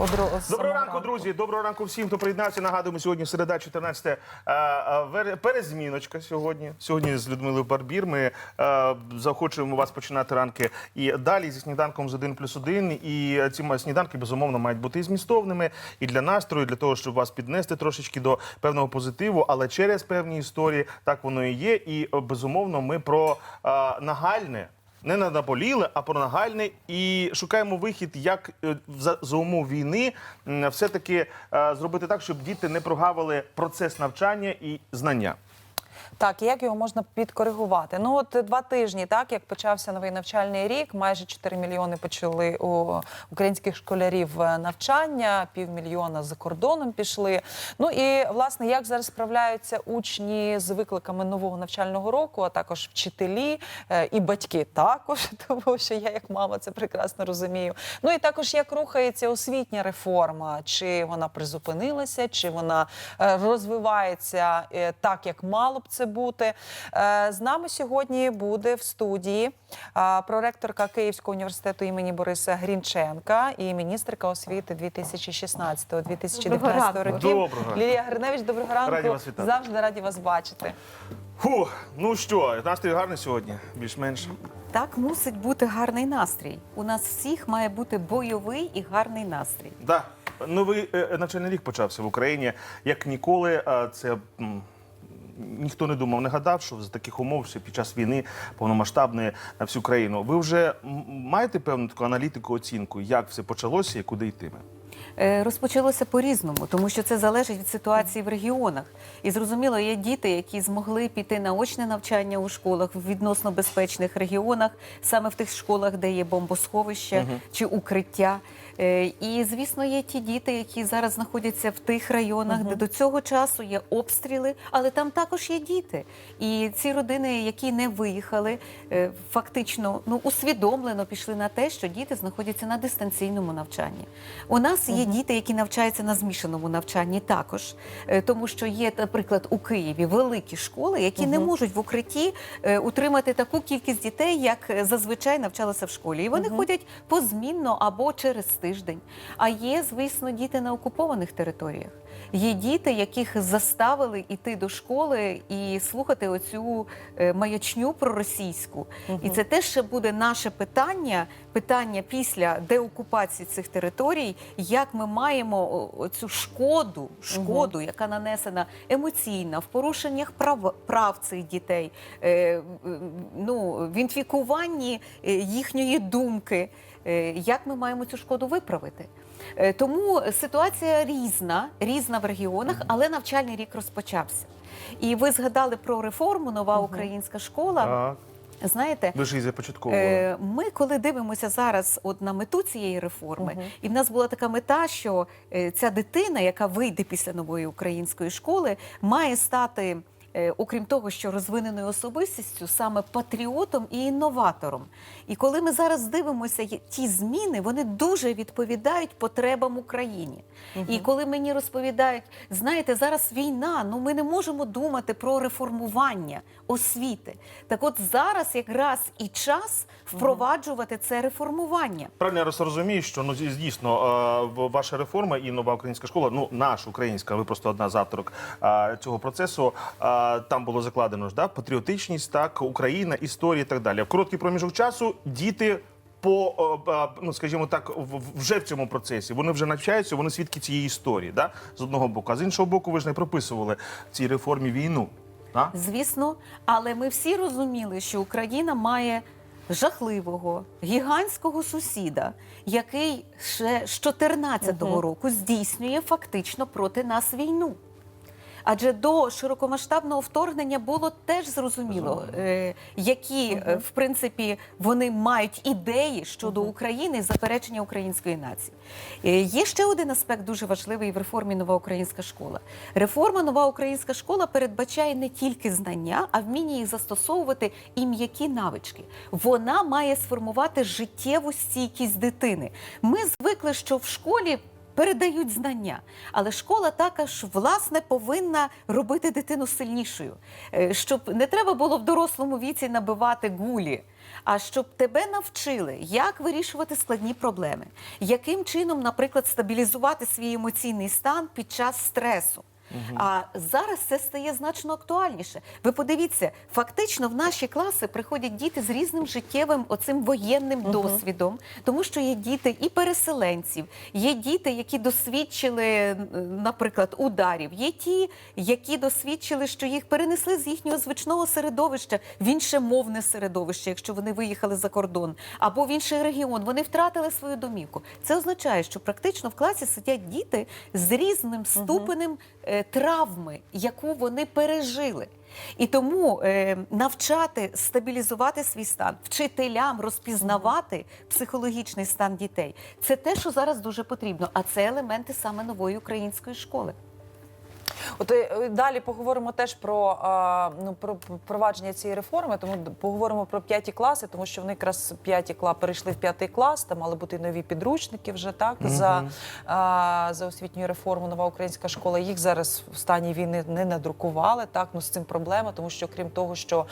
Одро- Доброго ранку, друзі. Доброго ранку всім, хто приєднався. Нагадуємо, сьогодні середа, 14 е, е, вер- перезміночка. Сьогодні сьогодні з Людмилою Барбір. Ми е, заохочуємо вас починати ранки і далі зі сніданком з 1 плюс 1. І ці сніданки безумовно мають бути і змістовними і для настрою, і для того, щоб вас піднести трошечки до певного позитиву, але через певні історії так воно і є. І е, безумовно, ми про е, нагальне. Не на наболіле, а про нагальне, і шукаємо вихід, як е, за, за умов війни все-таки е, зробити так, щоб діти не прогавили процес навчання і знання. Так, і як його можна підкоригувати? Ну от два тижні, так як почався новий навчальний рік, майже 4 мільйони почали у українських школярів е, навчання, півмільйона за кордоном пішли. Ну і власне, як зараз справляються учні з викликами нового навчального року, а також вчителі е, і батьки також, тому що я як мама це прекрасно розумію. Ну і також як рухається освітня реформа, чи вона призупинилася, чи вона е, розвивається так, як мало б це бути. Е, З нами сьогодні буде в студії е, проректорка Київського університету імені Бориса Грінченка і міністерка освіти 2016-2019 Доброго років. Доброго. Лілія Гриневич, доброго ранку. Раді вас вітати. Завжди раді вас бачити. Фу, ну що, настрій гарний сьогодні, більш-менш. Так мусить бути гарний настрій. У нас всіх має бути бойовий і гарний настрій. Да. Новий е, навчальний рік почався в Україні. Як ніколи, е, це. Ніхто не думав, не гадав, що за таких умов ще під час війни повномасштабної на всю країну. Ви вже маєте певну таку аналітику, оцінку, як все почалося і куди йтиме? Е, Розпочалося по-різному, тому що це залежить від ситуації в регіонах. І зрозуміло, є діти, які змогли піти на очне навчання у школах в відносно безпечних регіонах, саме в тих школах, де є бомбосховище чи укриття. Е, І звісно, є ті діти, які зараз знаходяться в тих районах, де до цього часу є обстріли, але там також є діти. І ці родини, які не виїхали, е, фактично ну усвідомлено пішли на те, що діти знаходяться на дистанційному навчанні. У нас є діти, які навчаються на змішаному навчанні також, Е, тому що є, наприклад, у Києві великі школи, які не можуть в укритті утримати таку кількість дітей, як зазвичай навчалися в школі. І вони ходять позмінно або через тиждень. А є, звісно, діти на окупованих територіях. Є діти, яких заставили йти до школи і слухати оцю е, маячню проросійську. І це теж ще буде наше питання, питання після деокупації цих територій, як ми маємо оцю шкоду, шкоду, яка нанесена емоційна в порушеннях прав, прав цих дітей, е, в- ну, в інфікуванні е, їхньої думки. Е, Як ми маємо цю шкоду виправити? Е, Тому ситуація різна, різна в регіонах, але навчальний рік розпочався. І ви згадали про реформу Нова українська школа. Так, Знаєте, ви ж її започатковували. Е, Ми, коли дивимося зараз от на мету цієї реформи, і в нас була така мета, що е, ця дитина, яка вийде після нової української школи, має стати. Е, Окрім того, що розвиненою особистістю, саме патріотом і інноватором. І коли ми зараз дивимося ті зміни, вони дуже відповідають потребам України. І коли мені розповідають, знаєте, зараз війна, ну ми не можемо думати про реформування освіти. Так от зараз якраз і час впроваджувати це реформування. Правильно я роз- розумію, що ну дійсно ваша реформа і нова українська школа, ну наша українська, ви просто одна з авторок цього процесу. Там було закладено ж да, патріотичність, так, Україна, історія і так далі. В короткий проміжок часу діти. По е, е, ну скажімо так, вже в цьому процесі вони вже навчаються, вони свідки цієї історії, да? з одного боку. А з іншого боку, ви ж не прописували в цій реформі війну. Да? Звісно, але ми всі розуміли, що Україна має жахливого гігантського сусіда, який ще з 14-го року здійснює фактично проти нас війну. Адже до широкомасштабного вторгнення було теж зрозуміло, е, які е, в принципі вони мають ідеї щодо України і заперечення української нації. Е, Є ще один аспект дуже важливий в реформі Нова українська школа. Реформа Нова українська школа передбачає не тільки знання, а вміння їх застосовувати і м'які навички. Вона має сформувати життєву стійкість дитини. Ми звикли, що в школі передають знання. Але школа також власне повинна робити дитину сильнішою, Е, щоб не треба було в дорослому віці набивати гулі. А щоб тебе навчили, як вирішувати складні проблеми, яким чином, наприклад, стабілізувати свій емоційний стан під час стресу. А зараз це стає значно актуальніше. Ви подивіться, фактично в наші класи приходять діти з різним життєвим оцим воєнним досвідом, тому що є діти і переселенців, є діти, які досвідчили, наприклад, ударів, є ті, які досвідчили, що їх перенесли з їхнього звичного середовища в інше мовне середовище, якщо вони виїхали за кордон, або в інший регіон. Вони втратили свою домівку. Це означає, що практично в класі сидять діти з різним ступенем е, травми, яку вони пережили. І тому е, навчати стабілізувати свій стан, вчителям розпізнавати психологічний стан дітей це те, що зараз дуже потрібно. А це елементи саме нової української школи. От е, далі поговоримо теж про, ну, про провадження цієї реформи, тому поговоримо про п'яті класи, тому що вони якраз п'яті клас перейшли в п'ятий клас, там мали бути нові підручники вже так за, за освітньою реформою. Нова українська школа. Їх зараз в стані війни не надрукували. Так, ну з цим проблема, тому що крім того, що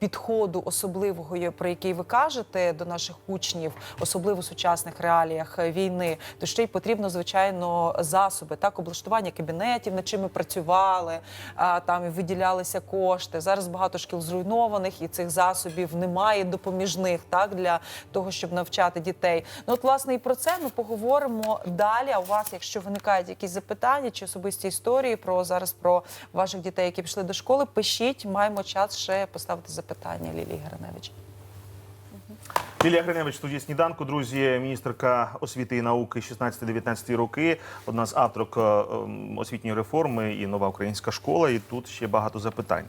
підходу особливого, про який ви кажете до наших учнів, особливо в сучасних реаліях війни, то ще й потрібно звичайно засоби, так облаштування кабінетів, над чим ми працювали, там виділялися кошти. Зараз багато шкіл зруйнованих, і цих засобів немає допоміжних, так для того, щоб навчати дітей. Ну от власне і про це ми поговоримо далі. А у вас, якщо виникають якісь запитання чи особисті історії про зараз про ваших дітей, які пішли до школи, пишіть, маємо час ще поставити запитання Лілії Гриневич. Лілія Гриневич, студії сніданку, друзі, міністерка освіти і науки 16-19 роки, одна з авторок е, освітньої реформи і нова українська школа. І тут ще багато запитань.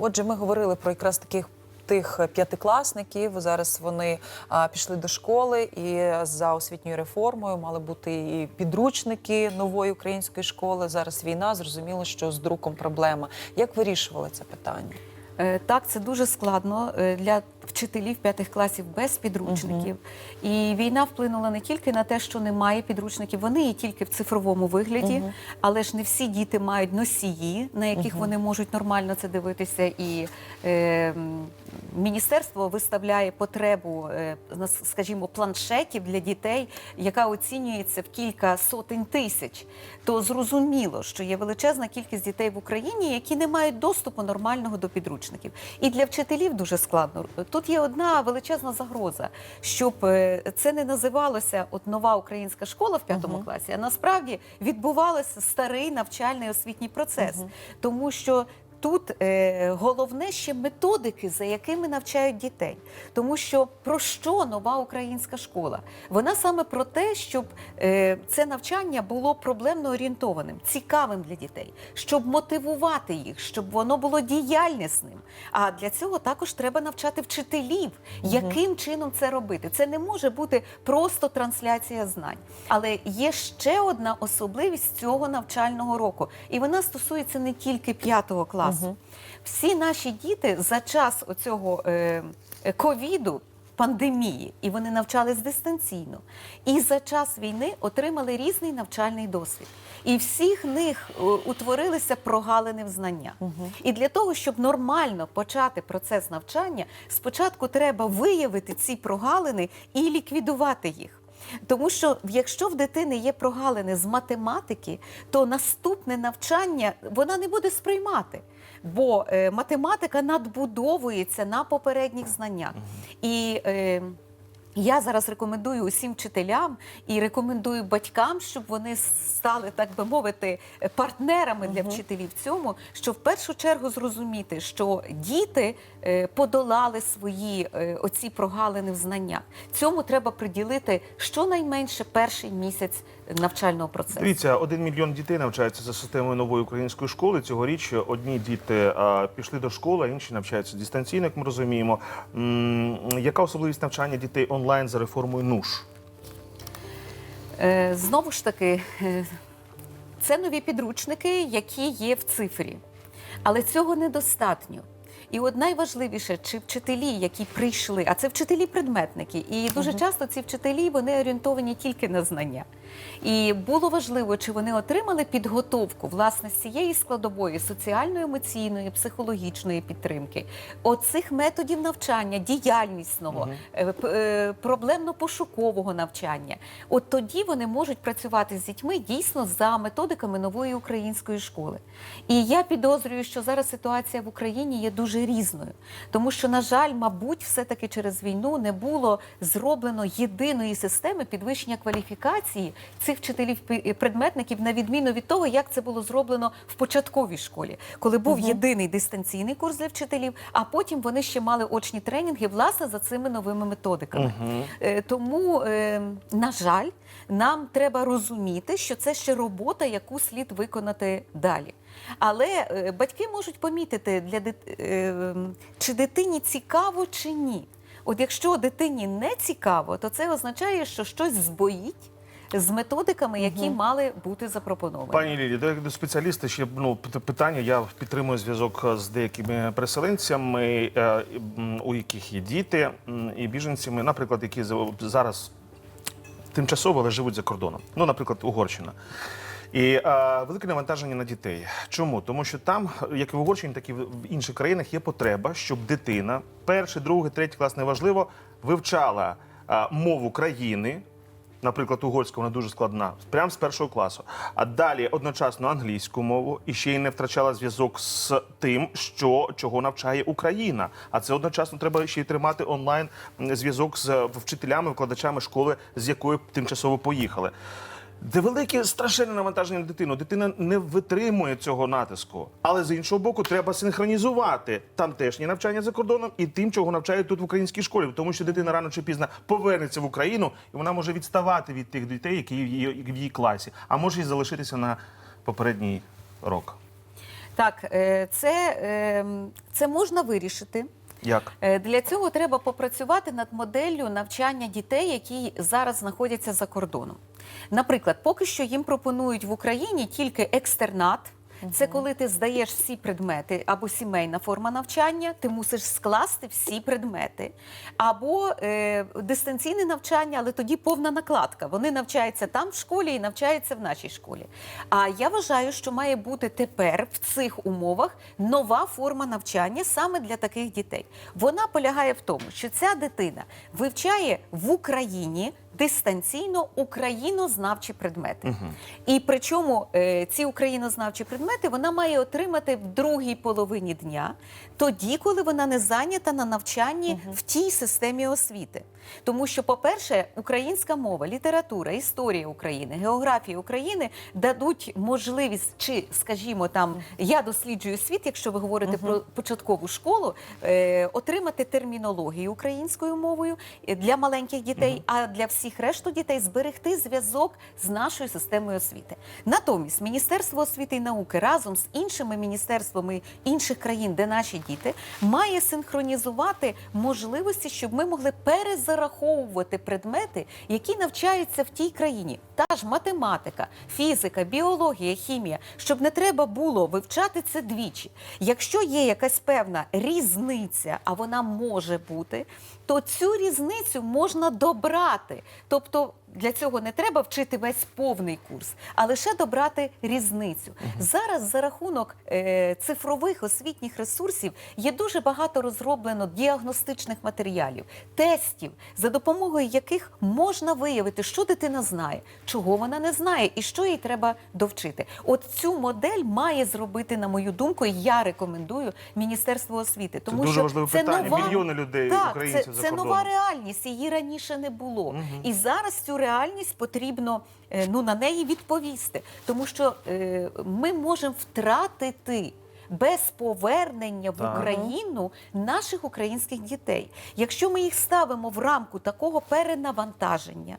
Отже, ми говорили про якраз таких. Тих п'ятикласників зараз вони а, пішли до школи, і за освітньою реформою мали бути і підручники нової української школи. Зараз війна, зрозуміло, що з друком проблема. Як вирішували це питання? Е, Так, це дуже складно е, для вчителів п'ятих класів без підручників. І війна вплинула не тільки на те, що немає підручників, вони є тільки в цифровому вигляді, але ж не всі діти мають носії, на яких вони можуть нормально це дивитися. І е, міністерство виставляє потребу, е, скажімо, планшетів для дітей, яка оцінюється в кілька сотень тисяч. То зрозуміло, що є величезна кількість дітей в Україні, які не мають доступу нормального до підручників. І для вчителів дуже складно. Тут є одна величезна загроза, щоб е, це не називалося от нова українська школа в п'ятому класі, а насправді відбувався старий навчальний освітній процес, тому що. Тут е, головне ще методики, за якими навчають дітей. Тому що про що нова українська школа? Вона саме про те, щоб е, це навчання було проблемно орієнтованим, цікавим для дітей, щоб мотивувати їх, щоб воно було діяльнісним. А для цього також треба навчати вчителів, яким чином це робити. Це не може бути просто трансляція знань. Але є ще одна особливість цього навчального року, і вона стосується не тільки п'ятого класу. Всі наші діти за час оцього е, е, ковіду. Пандемії, і вони навчались дистанційно. І за час війни отримали різний навчальний досвід. І всіх них е, утворилися прогалини в знаннях. І для того, щоб нормально почати процес навчання, спочатку треба виявити ці прогалини і ліквідувати їх. Тому що якщо в дитини є прогалини з математики, то наступне навчання вона не буде сприймати. Бо е, математика надбудовується на попередніх знаннях. І е, я зараз рекомендую усім вчителям і рекомендую батькам, щоб вони стали, так би мовити, партнерами для вчителів в цьому, щоб в першу чергу зрозуміти, що діти е, подолали свої е, оці прогалини в знаннях. Цьому треба приділити щонайменше перший місяць навчального процесу. Дивіться, один мільйон дітей навчаються за системою нової української школи. Цьогоріч одні діти а, пішли до школи, а інші навчаються дистанційно, як ми розуміємо. М, Яка особливість навчання дітей онлайн за реформою НУШ? Е, Знову ж таки, е, це нові підручники, які є в цифрі. Але цього недостатньо. І от найважливіше, чи вчителі, які прийшли, а це вчителі-предметники, і дуже часто ці вчителі вони орієнтовані тільки на знання. І було важливо, чи вони отримали підготовку власне з цієї складової соціально-емоційної, психологічної підтримки, оцих методів навчання, діяльнісного, е, е, проблемно-пошукового навчання. От тоді вони можуть працювати з дітьми дійсно за методиками нової української школи. І я підозрюю, що зараз ситуація в Україні є дуже різною, тому що, на жаль, мабуть, все-таки через війну не було зроблено єдиної системи підвищення кваліфікації цих вчителів предметників, на відміну від того, як це було зроблено в початковій школі, коли був єдиний дистанційний курс для вчителів, а потім вони ще мали очні тренінги власне за цими новими методиками. Е, Тому, е, на жаль, нам треба розуміти, що це ще робота, яку слід виконати далі. Але е, батьки можуть помітити, для дит... е, чи дитині цікаво чи ні. От якщо дитині не цікаво, то це означає, що щось збоїть з методиками, які мали бути запропоновані. Пані Лілі, до, до спеціаліста ще ну, питання. Я підтримую зв'язок з деякими переселенцями, е, у яких є діти і біженцями, наприклад, які зараз тимчасово, але живуть за кордоном. Ну, наприклад, Угорщина. І е, велике навантаження на дітей. Чому? Тому що там, як і в Угорщині, так і в інших країнах, є потреба, щоб дитина, перший, другий, третій клас, неважливо, вивчала е, мову країни. Наприклад, угорська вона дуже складна, прямо з першого класу. А далі одночасно англійську мову і ще й не втрачала зв'язок з тим, що чого навчає Україна. А це одночасно треба ще й тримати онлайн зв'язок з вчителями, викладачами школи, з якої тимчасово поїхали. Де велике страшенне навантаження на дитину. Дитина не витримує цього натиску. Але з іншого боку, треба синхронізувати тамтешнє навчання за кордоном і тим, чого навчають тут в українській школі. Тому що дитина рано чи пізно повернеться в Україну, і вона може відставати від тих дітей, які в її, в її класі, а може і залишитися на попередній рок. Так, е, це, е, це можна вирішити. Як? Е, Для цього треба попрацювати над моделлю навчання дітей, які зараз знаходяться за кордоном. Наприклад, поки що їм пропонують в Україні тільки екстернат. Це коли ти здаєш всі предмети або сімейна форма навчання, ти мусиш скласти всі предмети, або е, дистанційне навчання, але тоді повна накладка. Вони навчаються там в школі і навчаються в нашій школі. А я вважаю, що має бути тепер в цих умовах нова форма навчання саме для таких дітей. Вона полягає в тому, що ця дитина вивчає в Україні дистанційно українознавчі предмети. І причому е, ці українознавчі предмети вона має отримати в другій половині дня, тоді, коли вона не зайнята на навчанні в тій системі освіти. Тому що, по-перше, українська мова, література, історія України, географія України дадуть можливість, чи, скажімо, там я досліджую світ, якщо ви говорите про початкову школу, е, отримати термінологію українською мовою е, для маленьких дітей, а для всіх решту дітей зберегти зв'язок з нашою системою освіти. Натомість Міністерство освіти і науки разом з іншими міністерствами інших країн, де наші діти, має синхронізувати можливості, щоб ми могли перезараховувати предмети, які навчаються в тій країні. Та ж математика, фізика, біологія, хімія, щоб не треба було вивчати це двічі. Якщо є якась певна різниця, а вона може бути, то цю різницю можна добрати. Тобто для цього не треба вчити весь повний курс, а лише добрати різницю. Зараз за рахунок е, цифрових освітніх ресурсів є дуже багато розроблено діагностичних матеріалів, тестів, за допомогою яких можна виявити, що дитина знає, чого вона не знає і що їй треба довчити. От цю модель має зробити, на мою думку, і я рекомендую Міністерство освіти. Тому дуже що важливе це питання. нова... Мільйони людей, так, українців це, за це кордоном. нова реальність. Її раніше не було. І зараз цю реальність потрібно е, ну, на неї відповісти. Тому що е, ми можемо втратити. Без повернення в Україну наших українських дітей. Якщо ми їх ставимо в рамку такого перенавантаження,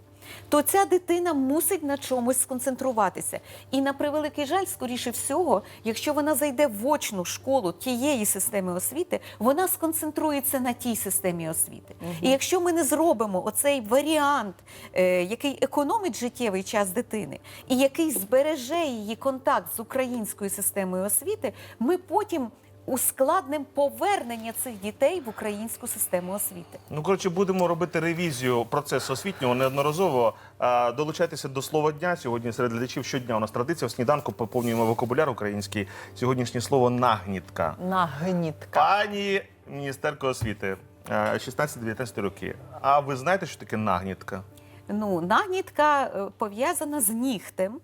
то ця дитина мусить на чомусь сконцентруватися. І на превеликий жаль, скоріше всього, якщо вона зайде в очну школу тієї системи освіти, вона сконцентрується на тій системі освіти. І якщо ми не зробимо оцей варіант, е, який економить життєвий час дитини, і який збереже її контакт з українською системою освіти, ми потім ускладнимо повернення цих дітей в українську систему освіти. Ну, коротше, будемо робити ревізію процесу освітнього неодноразово. А, Долучайтеся до слова дня. Сьогодні серед глядачів щодня у нас традиція в сніданку поповнюємо вокабуляр український. Сьогоднішнє слово нагнітка. Нагнітка. Пані міністерка освіти, е, 16-19 роки. А ви знаєте, що таке нагнітка? Ну, нагнітка е, пов'язана з нігтем.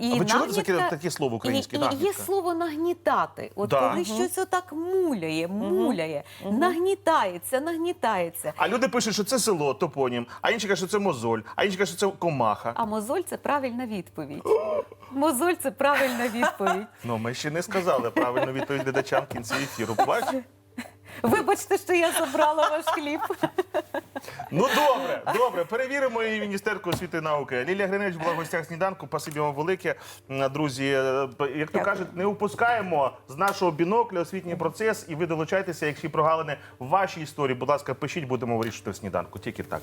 І А ви чули таке, таке слово українське І, і є слово нагнітати. От Да. коли щось отак муляє, муляє, нагнітається, нагнітається. А люди пишуть, що це село, топонім, а інші кажуть, що це мозоль, а інші кажуть, що це комаха. А мозоль це правильна відповідь. Мозоль це правильна відповідь. Ну, ми ще не сказали правильно відповідь глядачам в кінці ефіру. Бач? Вибачте, що я забрала ваш хліб. Ну добре, добре. Перевіримо і міністерку освіти і науки. Лілія Гриневич була в гостях сніданку. Спасибі вам велике, друзі. Е, Як то кажуть, не упускаємо з нашого бінокля освітній процес, і ви долучайтеся, якщо прогалини в вашій історії. Будь ласка, пишіть, будемо вирішити в сніданку. Тільки так.